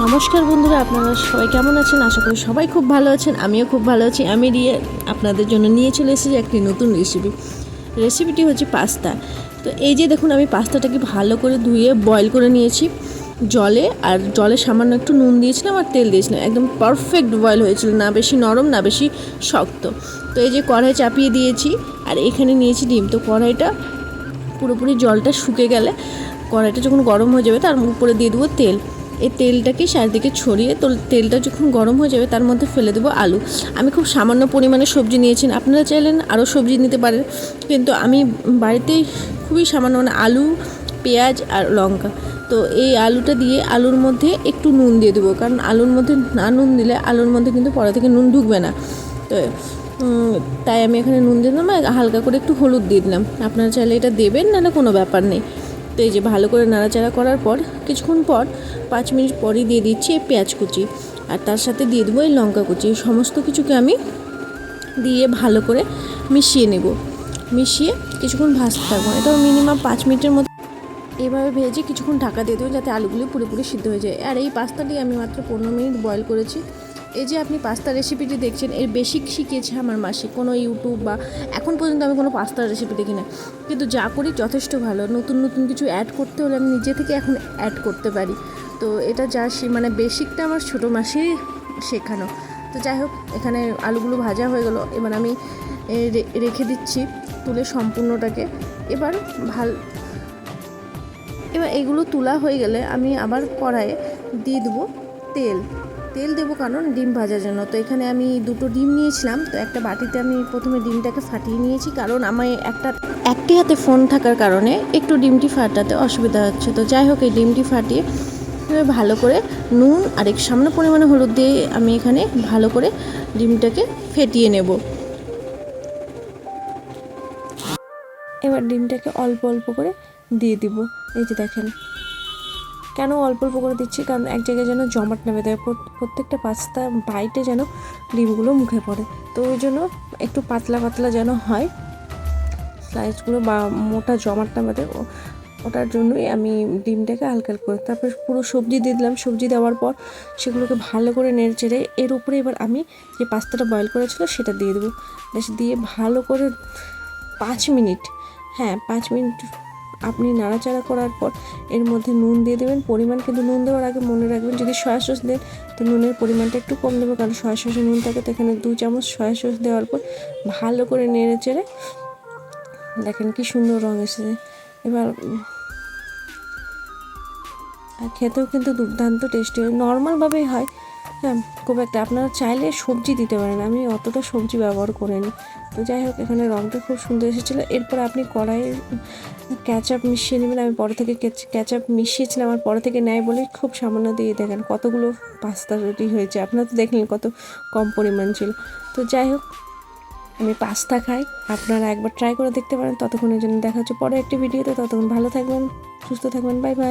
নমস্কার বন্ধুরা, আপনারা সবাই কেমন আছেন? আশা করি সবাই খুব ভালো আছেন, আমিও খুব ভালো আছি। আমি দিয়ে আপনাদের জন্য নিয়ে চলে এসেছি একটি নতুন রেসিপি রেসিপিটি হচ্ছে পাস্তা। তো এই যে দেখুন, আমি পাস্তাটাকে ভালো করে ধুয়ে বয়েল করে নিয়েছি। জলে, আর জলে সামান্য একটু নুন দিয়েছিলাম আর তেল দিয়েছিলাম। একদম পারফেক্ট বয়েল হয়েছিল, না বেশি নরম, না বেশি শক্ত। তো এই যে কড়াই চাপিয়ে দিয়েছি, আর এখানে নিয়েছি ডিম। তো কড়াইটা পুরোপুরি জলটা শুকে গেলে, কড়াইটা যখন গরম হয়ে যাবে, তার উপরে দিয়ে দেবো তেল। এই তেলটাকে চারদিকে ছড়িয়ে তো তেলটা যখন গরম হয়ে যাবে তার মধ্যে ফেলে দেবো আলু। আমি খুব সামান্য পরিমাণে সবজি নিয়েছি। আপনারা চাইলেন আরও সবজি নিতে পারেন। কিন্তু আমি বাড়িতেই খুবই সামান্য মানে আলু, পেঁয়াজ আর লঙ্কা। তো এই আলুটা দিয়ে আলুর মধ্যে একটু নুন দিয়ে দেবো। কারণ আলুর মধ্যে না নুন দিলে আলুর মধ্যে কিন্তু পরে থেকে নুন ঢুকবে না। তো তাই আমি এখানে নুন দিয়ে দিলাম হালকা করে একটু হলুদ দিয়ে দিলাম। আপনারা চাইলে এটা দেবেন, নাহলে কোনো ব্যাপার নেই। তো এই যে ভালো করে নাড়াচাড়া করার পর, কিছুক্ষণ পর পাঁচ মিনিট পরই দিয়ে দিচ্ছি পেঁয়াজ কুচি। আর তার সাথে দিয়ে দেবো এই লঙ্কা কুচি। এই সমস্ত কিছুকে আমি দিয়ে ভালো করে মিশিয়ে নেব। মিশিয়ে কিছুক্ষণ ভাজতে থাকব। এটাও মিনিমাম পাঁচ মিনিটের মধ্যে এভাবে ভেজে কিছুক্ষণ ঢাকা দিয়ে দেবো যাতে আলুগুলো পুরোপুরি সিদ্ধ হয়ে যায়। আর এই পাস্তাটি আমি মাত্র পনেরো মিনিট বয়েল করেছি। এই যে আপনি পাস্তা রেসিপিটি দেখছেন, এর বেসিক শিখিয়েছে আমার মাসি। কোনো ইউটিউব বা এখন পর্যন্ত আমি কোনো পাস্তার রেসিপি দেখি না। কিন্তু যা করি যথেষ্ট ভালো। নতুন নতুন কিছু অ্যাড করতে হলে আমি নিজে থেকে এখন অ্যাড করতে পারি। তো এটা যা মানে বেসিকটা আমার ছোটো মাসি শেখানো। তো যাই হোক, এখানে আলুগুলো ভাজা হয়ে গেলো। এবার আমি রেখে দিচ্ছি তুলে সম্পূর্ণটাকে। এবার ভালো, এবার এগুলো তোলা হয়ে গেলে আমি আবার কড়াইয়ে দিয়ে দেবো তেল। তেল দেবো কারণ ডিম ভাজার জন্য। তো এখানে আমি দুটো ডিম নিয়েছিলাম, তো একটা বাটিতে আমি প্রথমে ডিমটাকে ফাটিয়ে নিয়েছি কারণ আমার একটা, একটি হাতে ফোন থাকার কারণে একটু ডিমটি ফাটাতে অসুবিধা হচ্ছে। তো যাই হোক, এই ডিমটি ফাটিয়ে ভালো করে নুন আর এক সামান্য পরিমাণে হলুদ দিয়ে আমি এখানে ভালো করে ডিমটাকে ফেটিয়ে নেব। এবার ডিমটাকে অল্প অল্প করে দিয়ে দিব। এই যে দেখেন কেন অল্প অল্প করে দিচ্ছি? কারণ এক জায়গায় যেন জমাট নেমে দেয় প্রত্যেকটা পাস্তা বাইটে যেন ডিমগুলো মুখে পড়ে। তো ওই জন্য একটু পাতলা পাতলা যেন হয় স্লাইসগুলো বা মোটা জমাট না দেয় ওটার জন্যই আমি ডিমটাকে হালকা হালকা করে, তারপর পুরো সবজি দিয়ে দিলাম। সবজি দেওয়ার পর সেগুলোকে ভালো করে নেড়ে চেড়ে এর উপরে এবার আমি যে পাস্তাটা বয়েল করেছিল সেটা দিয়ে দেবো। বেশ দিয়ে ভালো করে পাঁচ মিনিট হ্যাঁ পাঁচ মিনিট নাড়াচাড়া করার পর এর মধ্যে নুন দিয়ে দেবেন। পরিমাণ কিন্তু নুন দেওয়ার আগে মনে রাখবেন, যদি সয়া সস দেন, তো নুনের পরিমাণটা একটু কম দেবে, কারণ সয়া সসে নুন থাকে তো এখানে দু চামচ সয়া সস দেওয়ার পর ভালো করে নেড়ে চেড়ে দেখেন কি সুন্দর রঙ এসেছে। এবার, আর খেতেও কিন্তু দুর্দান্ত টেস্টি হয়। নর্মালভাবেই হয় হ্যাঁ খুব একটা আপনারা চাইলে সবজি দিতে পারেন। আমি অতটা সবজি ব্যবহার করিনি। তো যাই হোক, এখানে রঙটা খুব সুন্দর এসেছিল। এরপর আপনি কড়াইয়ে ক্যাচআপ মিশিয়ে নেবেন। আমি পরে থেকে ক্যাচআপ মিশিয়েছিলাম আমার পরে থেকে নেয় বলে খুব সামান্য দিয়ে দেখেন কতগুলো পাস্তা রেডি হয়েছে। আপনারা তো দেখলেন কত কম পরিমাণ ছিল। তো যাই হোক, আমি পাস্তা খাই। আপনারা একবার ট্রাই করে দেখতে পারেন। ততক্ষণের জন্য দেখা হচ্ছে পরে একটি ভিডিওতে ততক্ষণ ভালো থাকবেন, সুস্থ থাকবেন। Bye bye